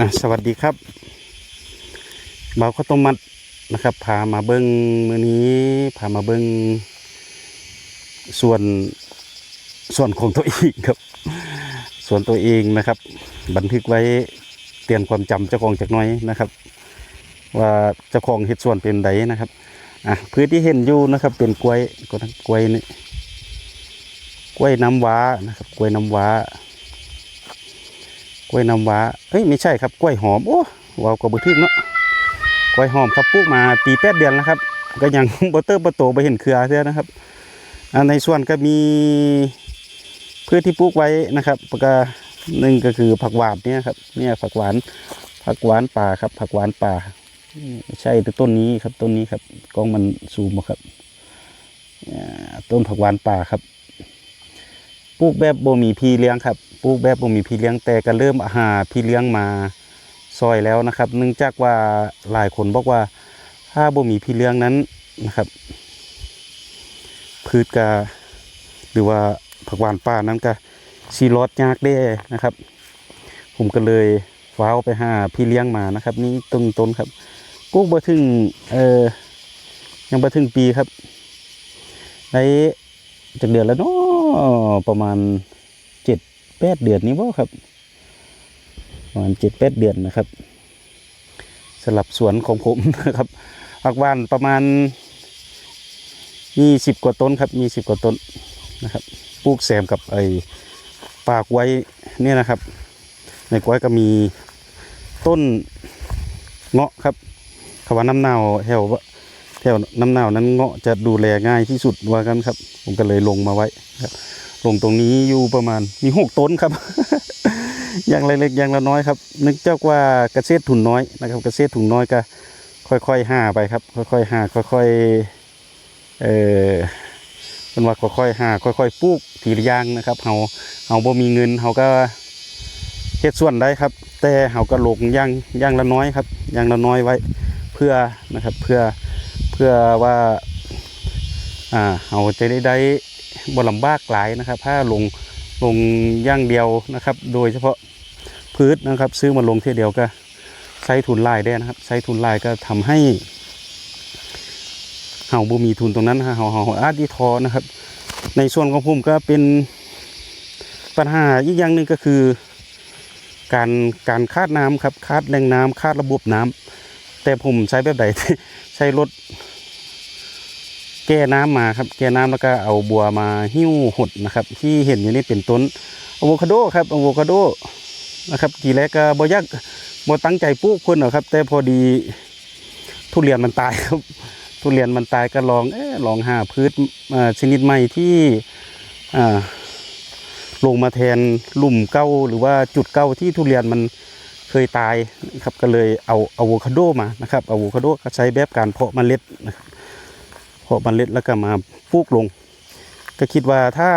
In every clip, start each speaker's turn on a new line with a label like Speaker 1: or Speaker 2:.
Speaker 1: สวัสดีครับเบาข้าวต้มมัดนะครับพามาเบิ้งมือนี้พามาเบิ้งส่วนส่วนของตัวเองครับ ส่วนตัวเองนะครับ บันทึกไว้เตือนความจำเจ้าของจากน้อยนะครับ ว่าเจ้าของเห็ดส่วนเป็นไดนะครับอะพื้นที่เห็นอยู่นะครับ เป็นกล้วยก็ทั้งกล้วยนี่กล้วยน้ำว้านะครับ กล้วยน้ำว้า กล้วยน้ำว้าเอ้ยไม่ใช่ครับกล้วยหอมโอ้ว้าวกว่าบุทึกเนาะกล้วยหอมครับปลูกมาปีแปดเดือนแล้วครับ ก็ยังบเตอร์บโตไปเห็นเครือเท่านะครับในส่วนก็มีพืชที่ปลูกไว้นะครับก็หนึ่งก็คือผักหวานเนี่ยครับเนี่ยผักหวานผักหวานป่าครับ ผักหวานป่าใช่ต้นนี้ครับต้นนี้ครับกล้องมันซูมมาครับต้นผักหวานป่าครับ ปลูกแบบบ่มีพี่เลี้ยงครับปลูกแบบบ่มีพี่เลี้ยงแต่ก็เริ่มหาพี่เลี้ยงมาซอยแล้วนะครับ เนื่องจากว่าหลายคนบอกว่าถ้าบ่มีพี่เลี้ยงนั้นนะครับ พืชกาหรือว่าผักหวานป่านั้นก็ซีรอดยากได้นะครับ ผมก็เลยฟ้าวไปหาพี่เลี้ยงมานะครับ นี่ต้นต้นครับปลูกบ่ถึงเอ่อยังบ่ถึงปีครับในจากเดือนแล้วเนาะ ประมาณเจ็ดแปดเดือนนี้บ่ครับประมาณเจ็ดแปดเดือนนะครับ สลับสวนของผมนะครับผักหวานประมาณยี่สิบกว่าต้นครับ มีสิบกว่าต้นนะครับปลูกแซมกับไอ้ปากไว้เนี่ยนะครับ ในกล้วยก็มีต้นเงาะครับคำว่าน้ำเน่าแถว แถวน้ำหนาวนั้นเงาะจะดูแลง่ายที่สุดว่ากันครับ ผมก็เลยลงมาไว้ครับลงตรงนี้อยู่ประมาณมีหกต้นครับอย่างเล็กๆอย่างละน้อยครับนึกเจ้าว่าเกษตรทุนน้อยนะครับเกษตรทุนน้อยก็ค่อยๆห้าไปครับ ค่อยๆห้าค่อยๆเออเป็นว่าค่อยๆห้าค่อยๆปลูกทีละอย่างนะครับเฮาเฮาบ่มีเงินเฮาก็เฮ็ดส่วนได้ครับ แต่เฮาก็ลงอย่างอย่างละน้อยครับอย่างละน้อยไว้เพื่อนะครับเพื่อ พื่อว่าอ่าเราจะได้ได้บลำบากหลายนะครับ ถ้าลงลงย่างเดียวนะครับ โดยเฉพาะพืชนะครับ ซื้อมาลงเที่เดียวก็ใช้ทุนลายได้นะครับใช้ทุนลายก็ทำให้เฮาบ่มีทุนตรงนั้นฮะเฮาเฮาอาจที่ทอนะครับ ในส่วนของผมก็เป็นปัญหาอีกอย่างหนึ่งก็คือ การการคาดน้ำครับคาดแหล่งน้ำคาดระบบน้ำ แต่ผมใช้แบบใดใช้รถแก้น้ำมาครับ แก้น้ำแล้วก็เอาบัวมาหิ้วหดนะครับ ที่เห็นอยู่นี่เป็นต้นอะโวคาโดครับอะโวคาโดนะครับทีแรกก็บ่ยักบ่ตั้งใจปลูกเพิ่นหรอกครับ แต่พอดีทุเรียนมันตายครับ ทุเรียนมันตายก็ลองเออลองหาพืชชนิดใหม่ที่อ่าลงมาแทนหลุมเก้าหรือว่าจุดเก้าที่ทุเรียนมัน เคยตายนะครับก็เลยเอาอะโวคาโดมานะครับอะโวคาโดก็ใช้แบบการเพาะเมล็ดนะครับเพาะเมล็ดแล้วก็มาปลูกลง ก็คิดว่าถ้า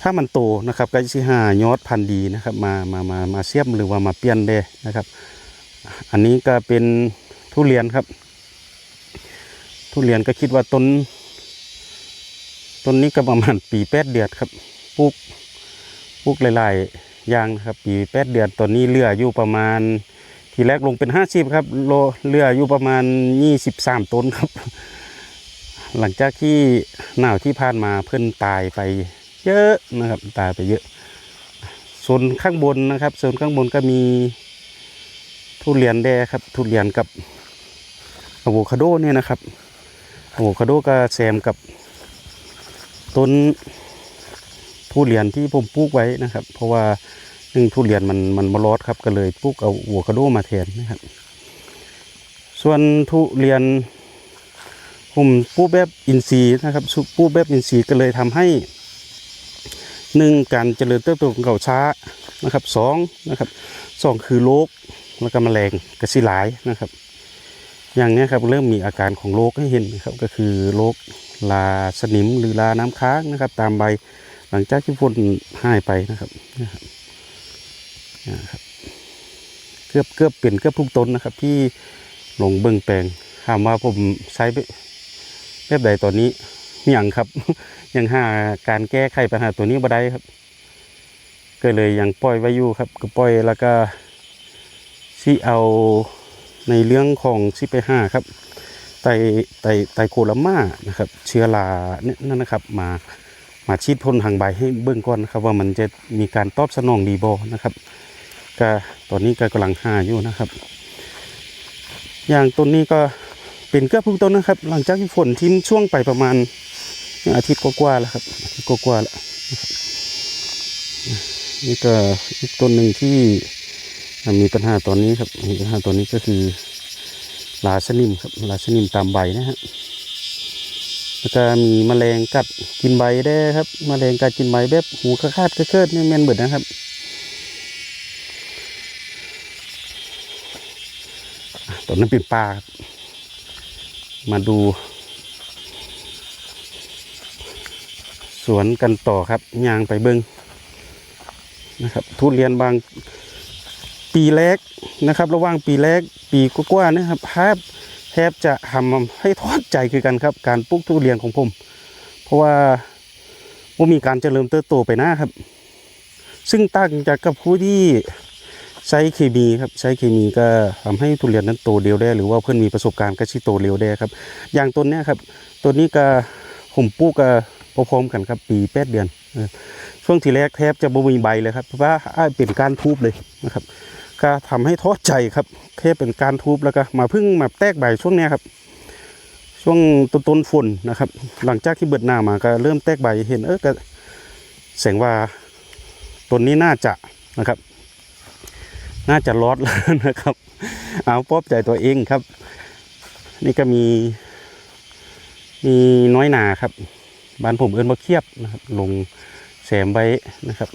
Speaker 1: ถ้ามันโตนะครับก็สิหายอดพันธุ์ดีนะครับมามามามาเสียมหรือว่ามาเปลี่ยนได้นะครับ อันนี้ก็เป็นทุเรียนครับ ทุเรียนก็คิดว่าต้นต้นนี้ก็ประมาณปีแปดเดือนครับปลูกปลูกหลายๆ ยางนะครับปีแปดเดือนตอนนี้เลืออยู่ประมาณ ทีแรกลงเป็นห้าสิบครับโลเรืออยู่ประมาณยี่สิบสามต้นครับ หลังจากที่หนาวที่ผ่านมาเพิ่นตายไปเยอะนะครับตายไปเยอะส่วนข้างบนนะครับส่วนข้างบนก็มีทุเรียนแดครับทุเรียนกับอะโวคาโดเนี่ยนะครับอะโวคาโดก็แซมกับต้น ทุเรียนที่ผมปลูกไว้นะครับ เพราะว่าซึ่งทุเรียนมันมันมารอดครับ ก็เลยปลูกเอาอะโวคาโดมาแทนนะครับ ส่วนทุเรียนผมปลูกแบบอินทรีย์นะครับปลูกแบบอินทรีย์ก็เลยทำให้หนึ่งการเจริญเติบโตของเขาช้านะครับสองนะครับสองคือโรคแล้วก็แมลงกระสิหลายนะครับ อย่างนี้ครับเริ่มมีอาการของโรคให้เห็นนะครับก็คือโรคลาสนิมหรือลาน้ำค้างนะครับ ตามใบ หลังจากที่ฝนหายไปนะครับนะครับนะครับเกือบเกือบเปลี่ยนเกือบทุกต้นนะครับ ที่ลงเบิ่งแปลงถามว่าผมใช้แบบใดตอนนี้ยังครับ ยังหาการแก้ไขปัญหาตัวนี้บ่ได้ครับ ก็เลยยังปล่อยไว้อยู่ครับ ก็ปล่อยแล้วก็ที่เอาในเรื่องของที่ไปห้าครับไตไตไตโคลาม่านะครับ เชื้อราเนี่ยนั่นนะครับมา มาฉีดพ่นทางใบให้เบื้องก่อนนะครับว่ามันจะมีการตอบสนองดีบอนะครับก็ตอนนี้ก็กำลังหาอยู่นะครับ อย่างต้นนี้ก็เป็นเกือบทุกต้นนะครับ หลังจากที่ฝนทิ้งช่วงไปประมาณอาทิตย์กว่าๆแล้วครับอาทิตย์กว่าๆแล้วนี่ก็อีกต้นหนึ่งที่มีปัญหาตอนนี้ครับมีปัญหาตอนนี้ก็คือลาสนิมครับลาสนิมตามใบนะฮะ แล้วก็มีแมลงกัดกินใบได้ครับแมลงกัดกินใบแบบหูคาดเคิดๆนี่แมนเบิดนะครับตอนนั้นเป็นปลามาดู สวนกันต่อครับยางไปเบิงนะครับทุเรียนบางปีแรกนะครับ ระหว่างปีแรกปีกว่าๆนะครับแทบ แทบจะทำให้ทอดใจคือกันครับ การปลูกทุเรียนของผม เพราะว่าว่ามีการเจริญเติบโตไปหน้าครับ ซึ่งต่างจากกับผู้ที่ใช้เคมีครับใช้เคมีก็ทำให้ทุเรียนนั้นโตเร็วได้ หรือว่าเพื่อนมีประสบการณ์ก็ชิโตเร็วได้ครับ อย่างต้นนี้ครับต้นนี้ก็ผมปลูกก็พร้อมกันครับ ปีแปดเดือนช่วงที่แรกแทบจะบ่มีใบเลยครับเพราะว่าเป็นการทูบเลยนะครับ ก็ทำให้ท้อใจครับแค่เป็นการทูบแล้วก็มาเพึ่งมาแตกใบช่วงนี้ครับช่วงต้นต้นฝนนะครับ หลังจากที่เบิดหน้ามาก็เริ่มแตกใบเห็นเออก็แสงว่าต้นนี้น่าจะนะครับ น่าจะรอดแล้วนะครับ เอาปอบใจตัวเองครับ นี่ก็มีมีน้อยหนาครับบ้านผมเอิ้นว่าเคียบนะครับ ลงแสมไว้นะครับ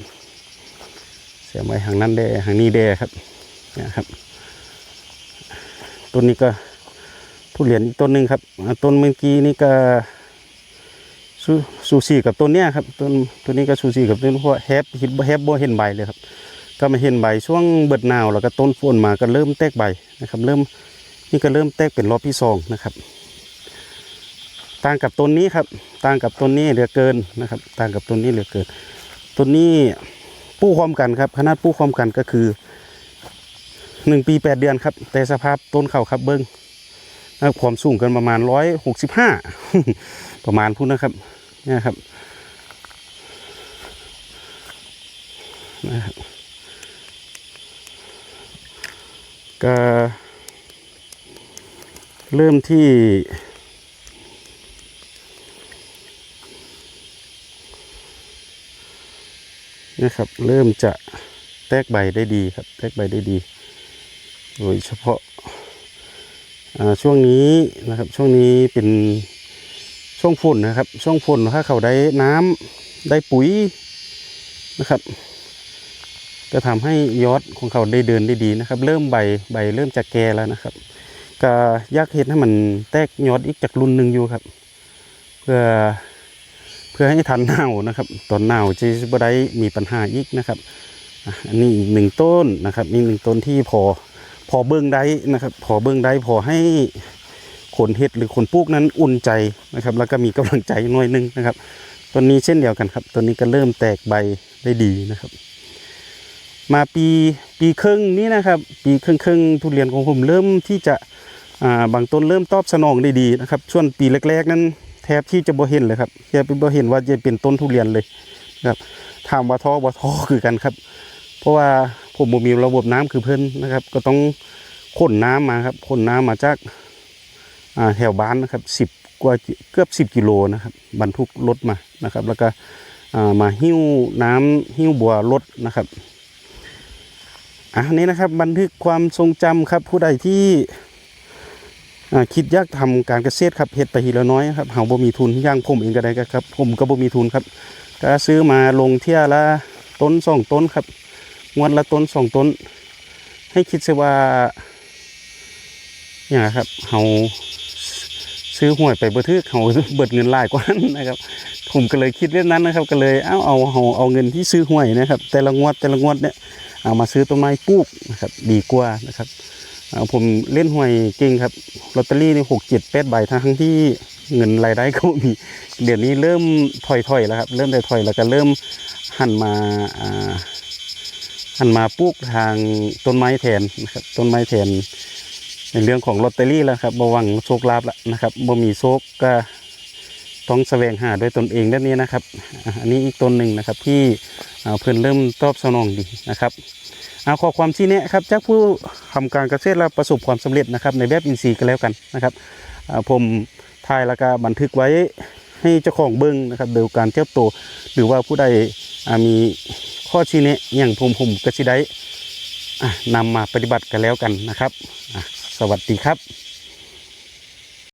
Speaker 1: แสมไว้หางนั้นแดหางนี้แดครับ เนี่ยครับต้นนี้ก็ทุเรียนอีกต้นหนึ่งครับต้นเมื่อกี้นี่ก็ซูซูซีกับต้นเนี้ยครับต้นต้นนี้ก็ซูซีกับต้นพวกแฮปฮิตแฮปบ่เห็นใบเลยครับก็มาเห็นใบช่วงเบิดหนาวแล้วก็ต้นฝนมาก็เริ่มแตกใบนะครับ เริ่มนี่ก็เริ่มแตกเป็นรอบที่สองนะครับ ต่างกับต้นนี้ครับ ต่างกับต้นนี้เหลือเกินนะครับ ต่างกับต้นนี้เหลือเกินต้นนี้ปู้ความกันครับขนาดปู้ความกันก็คือ หนึ่งปีแปดเดือนครับ แต่สภาพต้นเขาครับเบิ้งนะครับความสูงกันประมาณร้อยหกสิบห้าประมาณพูดนะครับเนี่ยครับนะครับก็เริ่มที่นะครับ เริ่มจะแตกใบได้ดีครับ แตกใบได้ดี โดยเฉพาะช่วงนี้นะครับช่วงนี้เป็นช่วงฝนนะครับ ช่วงฝนถ้าเขาได้น้ำได้ปุ๋ยนะครับ ก็ทำให้ยอดของเขาได้เดินได้ดีนะครับ เริ่มใบใบเริ่มจะแก่แล้วนะครับ ก็ยากเห็นให้มันแตกยอดอีกจากรุ่นหนึ่งอยู่ครับ เพื่อเพื่อให้ทันหนาวนะครับ ตอนหนาวจะบ่ได้มีปัญหาอีกนะครับอันนี้อีกหนึ่งต้นนะครับอีกหนึ่งต้นที่พอ พอเบิ้องได้นะครับ พอเบิ้องได้พอให้คนเฮ็ดหรือคนปลูกนั้นอุ่นใจนะครับ แล้วก็มีกำลังใจหน่อยนึงนะครับต้นนี้เช่นเดียวกันครับต้นนี้ก็เริ่มแตกใบได้ดีนะครับ มาปีปีครึ่งนี้นะครับ ปีครึ่งครึ่งทุเรียนของผมเริ่มที่จะาบางต้นเริ่มตอบสนองได้ดีนะครับ ช่วงปีแรกๆ นั้นแทบที่จะบ่เห็นเลยครับแทบบ่เห็นว่าจะเป็นต้นทุเรียนเลยนะครับถามว่าท้อบ่ท้อคือกันครับ เพราะว่า ผมบ่มีระบบน้ำคือเพิ่นนะครับ ก็ต้องขนน้ำมาครับขนน้ำมาจากอ่าแถวบ้านนะครับสิบกว่าเกือบสิบกิโลนะครับบรรทุกรถมานะครับ แล้วก็อ่ามาหิ้วน้ำหิ้วบัวรถนะครับอันนี้นะครับบันทึกความทรงจำครับ ผู้ใดที่อ่าคิดอยากทำการเกษตรครับเฮ็ดไปทีละน้อยครับเฮาบ่มีทุนย่างผมเองก็ได้ครับ ผมก็บ่มีทุนครับก็ซื้อมาลงเที่ยละต้นสองต้นครับ วดละต้นสองต้น ให้คิดซะว่าอย่างครับเฮาซื้อหวยไปเบ่ทึกเฮาเบิดเงินหลายกว่านั้นนะครับผมก็เลยคิดเรื่องนั้นนะครับ ก็เลยเอาเอาเอาเอาเงินที่ซื้อหวยนะครับ แต่ละงวดแต่ละงวดเนี่ยเอามาซื้อต้นไม้ปลูกนะครับ ดีกว่านะครับเอาผมเล่นหวยเก่งครับลอตเตอรี่ในหกเจ็ดแปดใบทั้งที่เงินรายได้ก็มีเดี๋ยวนี้เริ่มถอยๆแล้วครับ เริ่มถอยๆแล้วก็เริ่มหันมาอ่า หันมาปลูกทางต้นไม้แทนนะครับต้นไม้แทนในเรื่องของลอตเตอรี่แล้วครับบ่หวังโชคลาภแล้วนะครับบ่มีโชคก็ต้องแสวงหาด้วยตนเองแบบนี้นะครับ อันนี้อีกต้นหนึ่งนะครับที่เพิ่นเริ่มตอบสนองดีนะครับเอาขอความชี้แนะครับจากผู้ทำการเกษตรและประสบความสำเร็จนะครับในแบบอินทรีย์ก็แล้วกันนะครับผมถ่ายแล้วก็บันทึกไว้ให้เจ้าของเบิ้งนะครับดูการเทียบโตวหรือว่าผู้ใดมี ข้อชี้แนะอย่างผมผมก็สิได้นำมาปฏิบัติกันแล้วกันนะครับ สวัสดีครับ